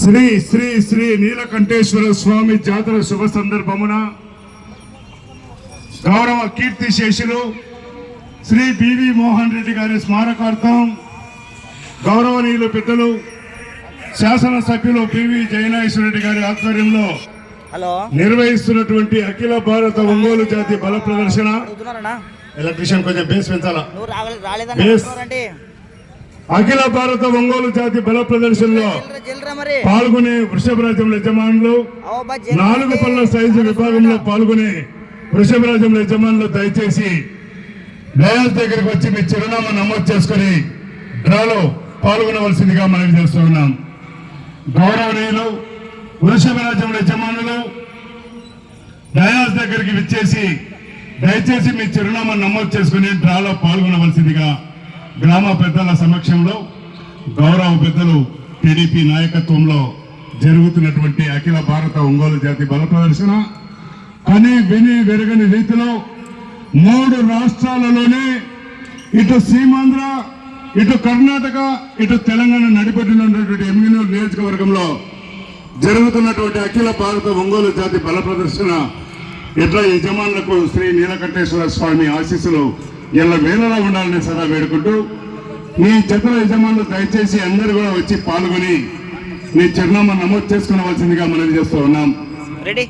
శ్రీ శ్రీ శ్రీ నీలకంఠేశ్వర స్వామి జాతర శుభ సందర్భమున గౌరవ కీర్తి శేషులు శ్రీ బివి మోహన్ రెడ్డి గారి స్మారకార్థం గౌరవనీయులు పెద్దలు శాసనసభ్యులు పివి జయనాశ్వర రెడ్డి గారి ఆధ్వర్యంలో నిర్వహిస్తున్నటువంటి అఖిల భారత ఒంగోలు జాతి బల ప్రదర్శన. ఎలక్ట్రీషియన్ కొంచెం బేస్ పెంచాలా? అఖిల భారత ఒంగోలు జాతి బల ప్రదర్శనలో పాల్గొనే వృషభరాజం యజమానులు నాలుగు. పళ్ళ సైజు విభాగంలో పాల్గొనే వృషభరాజం యజమానులు దయచేసి డయాస్ దగ్గరికి వచ్చి మీ చిరునామా నమోదు చేసుకుని డ్రాలో పాల్గొనవలసిందిగా మనం చేస్తూ ఉన్నాం గౌరవనీయులు వృషభరాజం యజమానులు డయాస్ దగ్గరికి విచ్చేసి దయచేసి మీ చిరునామా నమోదు చేసుకుని డ్రాలో పాల్గొనవలసిందిగా గ్రామ పెద్దల సమక్షంలో గౌరవ పెద్దలు టీడీపీ నాయకత్వంలో జరుగుతున్నటువంటి అఖిల భారత ఒంగోలు జాతి బల ప్రదర్శన. కని విని వెరగని రీతిలో మూడు రాష్ట్రాలలోనే ఇటు సీమాంధ్ర ఇటు కర్ణాటక ఇటు తెలంగాణ నడిపెట్టినటువంటి ఎమ్మెల్యే నియోజకవర్గంలో జరుగుతున్నటువంటి అఖిల భారత ఒంగోలు జాతి బల ప్రదర్శన. ఇట్లా యజమానులకు శ్రీ నీలకంఠేశ్వర స్వామి ఆశీస్సులు ఇలా వేళలా ఉండాలని సదా వేడుకుంటూ మీ జతల యజమానులు దయచేసి అందరు కూడా వచ్చి పాల్గొని మీ చిరునామా నమోదు చేసుకునవలసిందిగా మనవి చేస్తూ ఉన్నాం. రెడీ